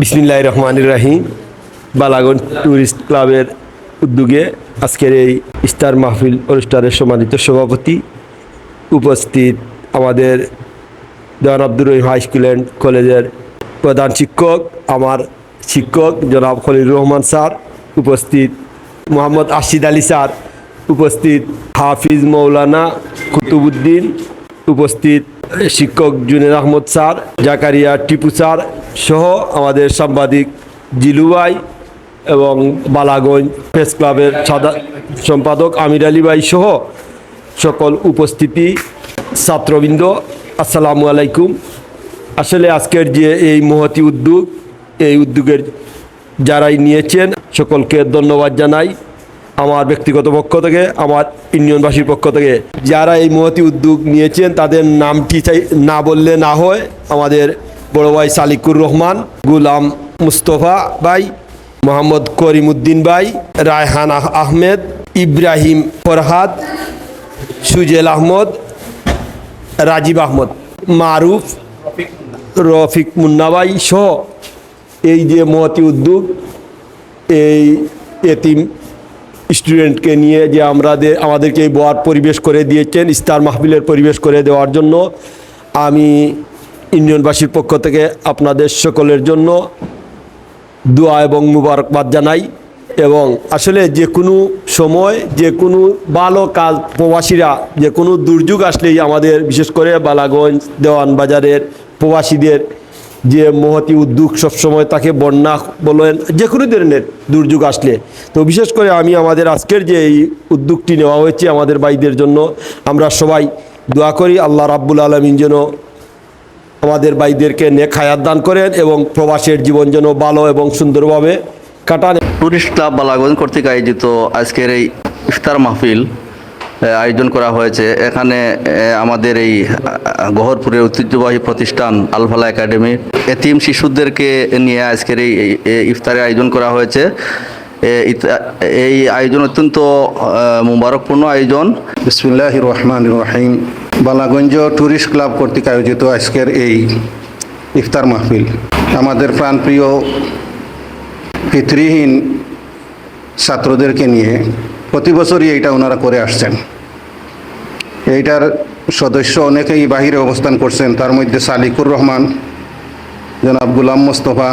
বিসমিল্লাহ রহমান রাহিম। বালাগন ট্যুরিস্ট ক্লাবের উদ্যোগে আজকের এই ইস্তার মাহফিল অনুষ্ঠানের সম্মানিত সভাপতি উপস্থিত আমাদের Dewan Abdur Rahim high school and কলেজের প্রধান শিক্ষক, আমার শিক্ষক জনাব খলিল রহমান স্যার উপস্থিত, মোহাম্মদ আশিদ আলী স্যার উপস্থিত, হাফিজ মৌলানা কুতুবুদ্দিন উপস্থিত শিক্ষক জুনের আহমদ স্যার, জাকারিয়া টিপু স্যার সহ আমাদের সাংবাদিক জিলু ভাই এবং বালাগঞ্জ প্রেস ক্লাবের সাদা সম্পাদক আমির আলী সহ সকল উপস্থিতি ছাত্রবৃন্দ, আসসালামু আলাইকুম। আসলে আজকের যে এই মহতি উদ্যোগ, এই উদ্যোগের যারাই নিয়েছেন সকলকে ধন্যবাদ জানাই। আমার ব্যক্তিগত পক্ষ থেকে, আমার ইউনিয়নবাসীর পক্ষ থেকে। যারা এই মহতি উদ্যোগ নিয়েছেন, তাদের নামটি চাই, না বললে না হয়, আমাদের বড় ভাই সালিকুর রহমান, গুলাম মুস্তফা ভাই, মোহাম্মদ করিমউদ্দিন ভাই, রায়হান আহমেদ, ইব্রাহিম ফরহাদ, সুজেল আহমদ, রাজীব আহমদ, মারুফ, রফিক মুন্নাবাই সহ এই যে মহতি উদ্যোগ, এই এতিম স্টুডেন্টকে নিয়ে যে আমাদের আমাদেরকে এই বোয়ার পরিবেশ করে দিয়েছেন স্টার মাহফিলের পরিবেশ করে দেওয়ার জন্য। আমি ইউনিয়নবাসীর পক্ষ থেকে আপনাদের সকলের জন্য দোয়া এবং মুবারকবাদ জানাই এবং আসলে যে কোনো সময়, যে কোনো ভালো কাজ প্রবাসীরা, যে কোনো দুর্যোগ আসলেই আমাদের, বিশেষ করে বালাগঞ্জ, দেওয়ান বাজারের প্রবাসীদের যে মহতি উদ্যোগ সবসময় তাকে বন্যা বলেন যে কোনো ধরনের দুর্যোগ আসলে। তো বিশেষ করে আমি আমাদের আজকের যে এই উদ্যোগটি নেওয়া হয়েছে আমাদের ভাইদের জন্য, আমরা সবাই দোয়া করি আল্লাহ রাব্বুল আলমিন যেন আমাদের ভাইদেরকে নেক হায়াত দান করেন এবং প্রবাসের জীবন যেন ভালো এবং সুন্দরভাবে কাটান। টুরিস্ট ক্লাব বালাগঞ্জ কর্তৃক আয়োজিত আজকের এই ইফতার মাহফিল আয়োজন করা হয়েছে। এখানে আমাদের এই গহরপুরের ঐতিহ্যবাহী প্রতিষ্ঠান আলফালা একাডেমি। এতিম শিশুদেরকে নিয়ে আজকের এই ইফতারের আয়োজন করা হয়েছে। এই আয়োজন অত্যন্ত মুবারকপূর্ণ আয়োজন। বিসমিল্লাহ রহমান রহিম। বালাগঞ্জ ট্যুরিস্ট ক্লাব কর্তৃক আয়োজিত আজকের এই ইফতার মাহফিল। আমাদের প্রাণপ্রিয় পিতৃহীন ছাত্রদেরকে নিয়ে প্রতি বছরই এইটা ওনারা করে আসছেন। এইটার সদস্য অনেকেই বাহিরে অবস্থান করছেন, তার মধ্যে সালিকুর রহমান, জনাব গুলাম মোস্তফা,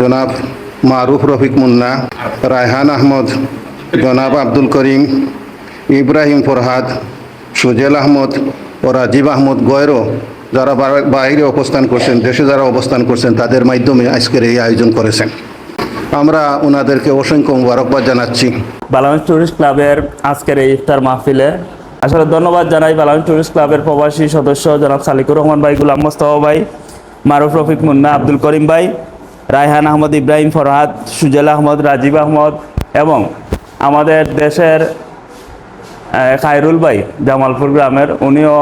জনাব মারুফ রফিক মুন্না, রায়হান আহমদ, জনাব আব্দুল করিম, ইব্রাহিম ফরহাদ, সুজেল আহমদ ও রাজীব আহমদ গয়রো যারা বাইরে অবস্থান করছেন, দেশে যারা অবস্থান করছেন, তাদের মাধ্যমে আজকের এই আয়োজন করেছেন। আমরা ওনাদেরকে অসংখ্য মুবারকবাদ জানাচ্ছি। বালাগঞ্জ টুরিস্ট ক্লাবের আজকের এই ইফতার মাহফিলে আসলে ধন্যবাদ জানাই বালাগঞ্জ টুরিস্ট ক্লাবের প্রবাসী সদস্য জনাব সালিকুর রহমান ভাই, গুলাম মোস্তফা ভাই, মারুফ রফিক মুন্না, আব্দুল করিম ভাই, রায়হান আহমদ ইব্রাহিম ফরহাদ, সুজেল আহমদ, রাজীব আহমদ এবং আমাদের দেশের খায়রুল ভাই, জামালপুর গ্রামের, উনিও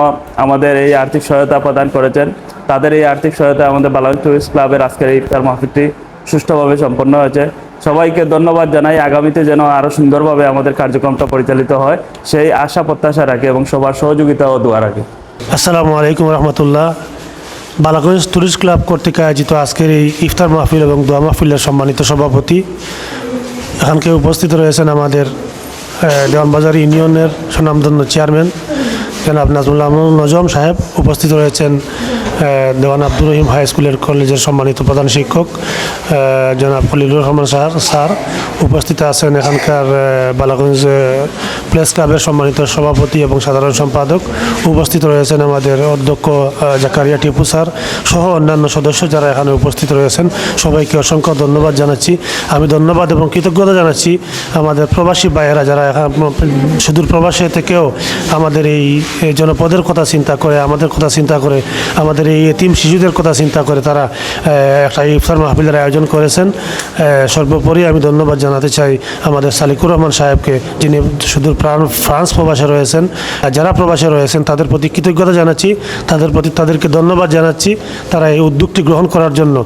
আমাদের এই আর্থিক সহায়তা প্রদান করেছেন। তাদের এই আর্থিক সহায়তা আমাদের বালাগঞ্জ টুরিস্ট ক্লাবের আজকের এই ইফতার মাহফিলটি সুষ্ঠুভাবে সম্পন্ন হয়েছে। সবাইকে ধন্যবাদ জানাই। আগামীতে যেন আরও সুন্দরভাবে আমাদের কার্যক্রমটা পরিচালিত হয়, সেই আশা, প্রত্যাশা রাখি এবং সবার সহযোগিতা ও দোয়া রাখি। আসসালামু আলাইকুম রহমতুল্লাহ। বালাগঞ্জ টুরিস্ট ক্লাব কর্তৃক আয়োজিত আজকের এই ইফতার মাহফিল এবং দোয়া মাহফিলের সম্মানিত সভাপতি। এখানকে উপস্থিত রয়েছেন আমাদের দেওয়ানবাজার ইউনিয়নের সুনামধন্য চেয়ারম্যান জনাব নাজমুল আমনুল নজম সাহেব উপস্থিত রয়েছেন দেওয়ান আব্দুর রহিম হাই স্কুলের কলেজের সম্মানিত প্রধান শিক্ষক জনাব খলিলুর রহমান স্যার স্যার উপস্থিত আছেন এখানকার বালাগঞ্জ প্রেস ক্লাবের সম্মানিত সভাপতি এবং সাধারণ সম্পাদক উপস্থিত রয়েছেন আমাদের অধ্যক্ষ জাকারিয়া টিপু স্যার সহ অন্যান্য সদস্য যারা এখানে উপস্থিত রয়েছেন। সবাইকে অসংখ্য ধন্যবাদ জানাচ্ছি। আমি ধন্যবাদ এবং কৃতজ্ঞতা জানাচ্ছি আমাদের প্রবাসী বাইরা যারা এখন সুদূর প্রবাসে থেকেও আমাদের এই এই জনপদের কথা চিন্তা করে, আমাদের কথা চিন্তা করে, আমাদের এই এতিম শিশুদের কথা চিন্তা করে তারা একটা ইফতার মাহফিলের আয়োজন করেছেন। সর্বোপরি আমি ধন্যবাদ জানাতে চাই আমাদের সালিকুর রহমান সাহেবকে, যিনি সুদূর প্রাণ, ফ্রান্স প্রবাসে রয়েছেন। যারা প্রবাসে রয়েছেন, তাদের প্রতি কৃতজ্ঞতা জানাচ্ছি, তাদের প্রতি তাদেরকে ধন্যবাদ জানাচ্ছি, তারা এই উদ্যোগটি গ্রহণ করার জন্য।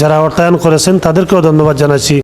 যারা অর্থায়ন করেছেন, তাদেরকেও ধন্যবাদ জানাচ্ছি।